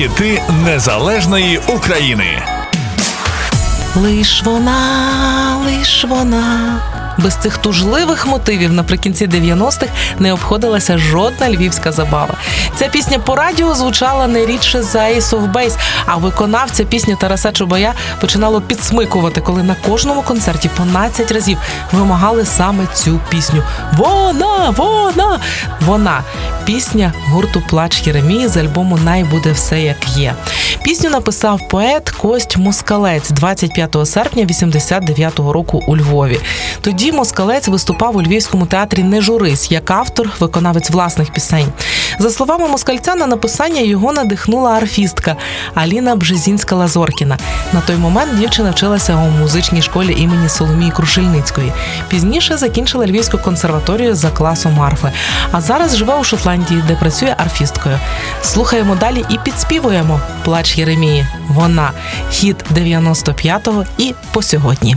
Хіти незалежної України. Лиш вона, лиш вона. Без цих тужливих мотивів наприкінці 90-х не обходилася жодна львівська забава. Ця пісня по радіо звучала не рідше за Ace of Base, а виконавця пісні Тараса Чубая починало підсмикувати, коли на кожному концерті по 12 разів вимагали саме цю пісню. Вона, вона, вона. Пісня гурту Плач Єремії з альбому Най буде все як є. Пісню написав поет Кость Москалець 25 серпня 89-го року у Львові. Тоді Москалець виступав у Львівському театрі Не журись як автор, виконавець власних пісень. За словами москальця, на написання його надихнула арфістка Аліна Бжезінська Лазоркіна. На той момент дівчина вчилася у музичній школі імені Соломії Крушельницької. Пізніше закінчила Львівську консерваторію за класом арфи. А зараз живе у Шотландії, де працює арфісткою. Слухаємо далі і підспівуємо Плач Єремії. Вона хіт 95-го і по сьогодні.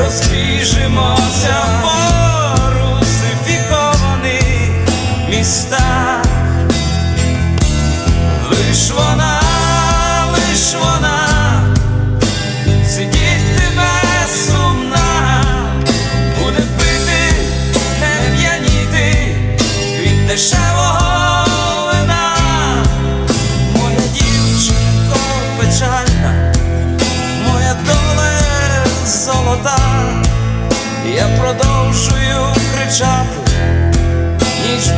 Усі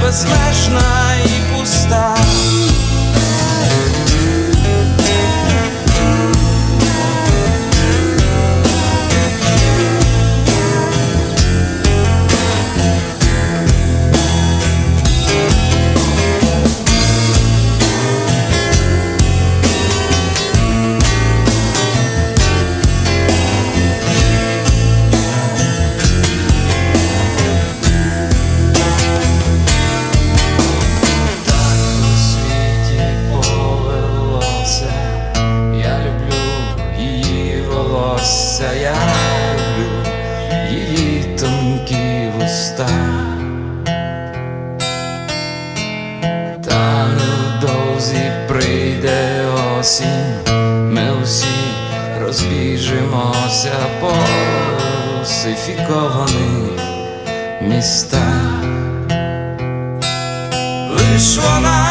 безмежна і пуста. Прийде осінь, ми усі розбіжимося по сифікованих містах. Лиш вона,